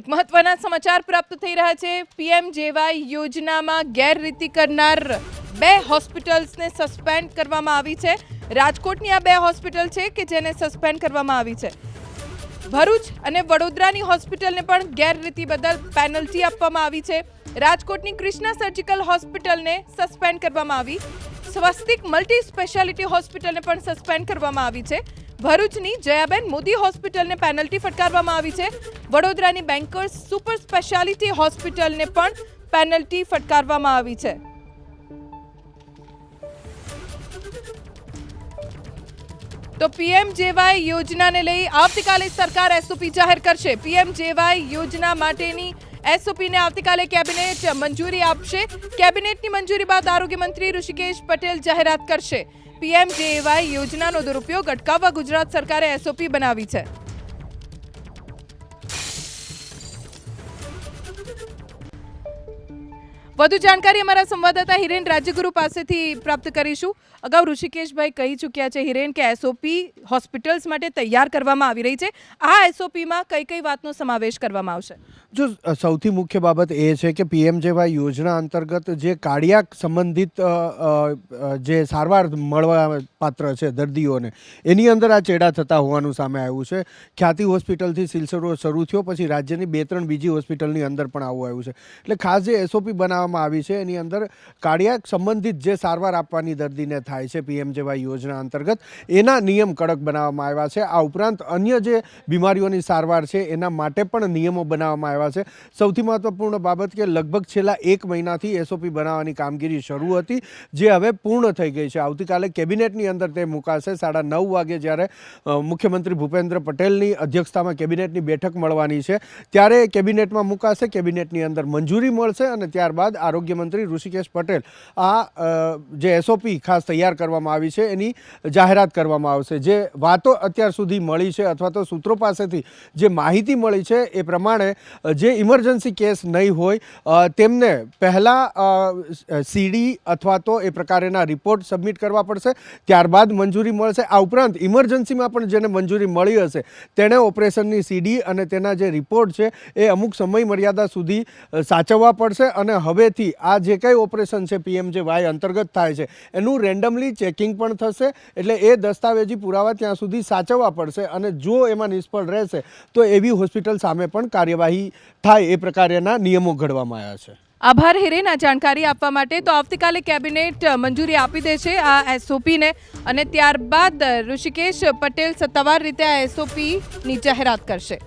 એક મહત્વના સમાચાર પ્રાપ્ત થઈ રહ્યા છે. પીએમ જેવાય યોજનામાં ગેરરીતિ કરનાર બે હોસ્પિટલ્સને સસ્પેન્ડ કરવામાં આવી છે. રાજકોટની આ બે હોસ્પિટલ છે કે જેને સસ્પેન્ડ કરવામાં આવી છે. ભરૂચ અને વડોદરાની હોસ્પિટલને પણ ગેરરીતિ બદલ પેનલ્ટી આપવામાં આવી છે. રાજકોટની કૃષ્ણા સર્જિકલ હોસ્પિટલને સસ્પેન્ડ કરવામાં આવી. સ્વસ્તિક મલ્ટી સ્પેશિયાલિટી હોસ્પિટલને પણ સસ્પેન્ડ કરવામાં આવી છે. ભરૂચની જયાબેન મોદી હોસ્પિટલને પેનલ્ટી ફટકારવામાં આવી છે. વડોદરાની બેન્કર્સ સુપર સ્પેશિયાલિટી હોસ્પિટલને પણ પેનલ્ટી ફટકારવામાં આવી છે. તો પીએમ જેવાય યોજનાને લઈ આવતીકાલે સરકાર એસઓપી જાહેર કરશે. પીએમ જેવાય યોજના માટેની એસઓપીને આવતીકાલે કેબિનેટ મંજૂરી આપશે. કેબિનેટની મંજૂરી બાદ આરોગ્ય મંત્રી ઋષિકેશ પટેલ જાહેરાત કરશે. પીએમ જેવાય યોજનાનો દુરુપયોગ અટકાવવા ગુજરાત સરકારે એસઓપી બનાવી છે. વધુ જાણકારી અમારા સંવાદદાતા હિરેન રાજ્યગુરુ પાસેથી પ્રાપ્ત કરીશું. અગાઉ ઋષિકેશભાઈ કહી ચૂક્યા છે હિરેન કે એસઓપી હોસ્પિટલ્સ માટે તૈયાર કરવામાં આવી રહી છે. આ એસઓપીમાં કઈ કઈ વાતનો સમાવેશ કરવામાં આવશે? જો સૌથી મુખ્ય બાબત એ છે કે પીએમજેવાય યોજના અંતર્ગત જે કાર્ડિયાક સંબંધિત જે સારવાર મળવા પાત્ર છે દર્દીઓને, એની અંદર આ ચેડા થતા હોવાનું સામે આવ્યું છે. ખ્યાતિ હોસ્પિટલથી સિલસિલો શરૂ થયો, પછી રાજ્યની બે ત્રણ બીજી હોસ્પિટલની અંદર પણ આવું આવ્યું છે. એટલે ખાસ જે એસઓપી બનાવવામાં આવી છે. એની અંદર કાર્ડિયાક સંબંધિત જે સારવાર આપવાની દર્દીને થાય છે પીએમજેવાય યોજના અંતર્ગત, એના નિયમ કડક બનાવવામાં આવ્યા છે. આ ઉપરાંત અન્ય જે બીમારીઓની સારવાર છે, એના માટે પણ નિયમો બનાવવામાં આવ્યા છે. સૌથી મહત્વપૂર્ણ બાબત કે લગભગ છેલ્લા એક મહિનાથી એસઓપી બનાવવાની કામગીરી શરૂ હતી, જે હવે પૂર્ણ થઈ ગઈ છે. આવતીકાલે કેબિનેટની અંદર તે મુકાશે. સાડા નવ વાગે જ્યારે મુખ્યમંત્રી ભૂપેન્દ્ર પટેલની અધ્યક્ષતામાં કેબિનેટની બેઠક મળવાની છે. ત્યારે કેબિનેટમાં મુકાશે, કેબિનેટની અંદર મંજૂરી મળશે અને ત્યારબાદ આરોગ્ય મંત્રી ઋષિકેશ પટેલ આ જે એસઓપી ખાસ તૈયાર કરવામાં આવી છે, એની જાહેરાત કરવામાં આવશે. જે વાતો અત્યાર સુધી મળી છે અથવા તો સૂત્રો પાસેથી જે માહિતી મળી છે એ પ્રમાણે જે ઇમરજન્સી કેસ નહીં હોય તેમને પહેલાં સીડી અથવા તો એ પ્રકારેના રિપોર્ટ સબમિટ કરવા પડશે. ત્યારબાદ મંજૂરી મળશે. આ ઉપરાંત ઇમરજન્સીમાં પણ જેને મંજૂરી મળી હશે, તેણે ઓપરેશનની સીડી અને તેના જે રિપોર્ટ છે એ અમુક સમય મર્યાદા સુધી સાચવવા પડશે અને હવેથી આ જે કંઈ ઓપરેશન છે પીએમજેવાય અંતર્ગત થાય છે, એનું રેન્ડમલી ચેકિંગ પણ થશે, એટલે એ દસ્તાવેજી પુરાવા ત્યાં સુધી સાચવવા પડશે અને જો એમાં નિષ્ફળ રહેશે, તો એવી હોસ્પિટલ સામે પણ કાર્યવાહી થાય એ પ્રકારના નિયમો ઘડવામાં આવ્યા છે. આભાર હિરેન જાણકારી આપવા માટે તો આવતીકાલે કેબિનેટ મંજૂરી આપી દેશે આ એસઓપીને અને ત્યારબાદ ઋષિકેશ પટેલ સત્તાવાર રીતે આ એસઓપીની જાહેરાત કરશે.